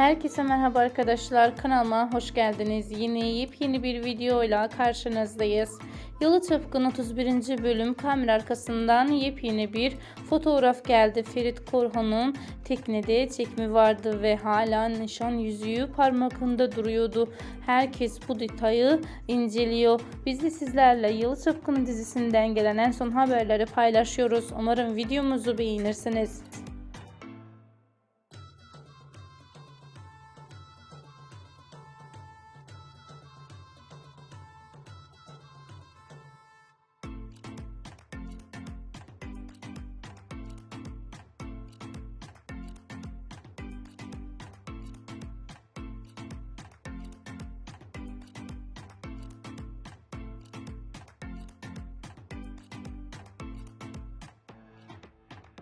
Herkese merhaba arkadaşlar kanalıma hoş geldiniz. Yine yepyeni bir videoyla karşınızdayız. Yalı Çapkın 31. bölüm kamera arkasından yepyeni bir fotoğraf geldi. Ferit Korhan'ın teknede çekimi vardı ve hala nişan yüzüğü parmakında duruyordu. Herkes bu detayı inceliyor. Biz de sizlerle Yalı Çapkın dizisinden gelen en son haberleri paylaşıyoruz. Umarım videomuzu beğenirsiniz.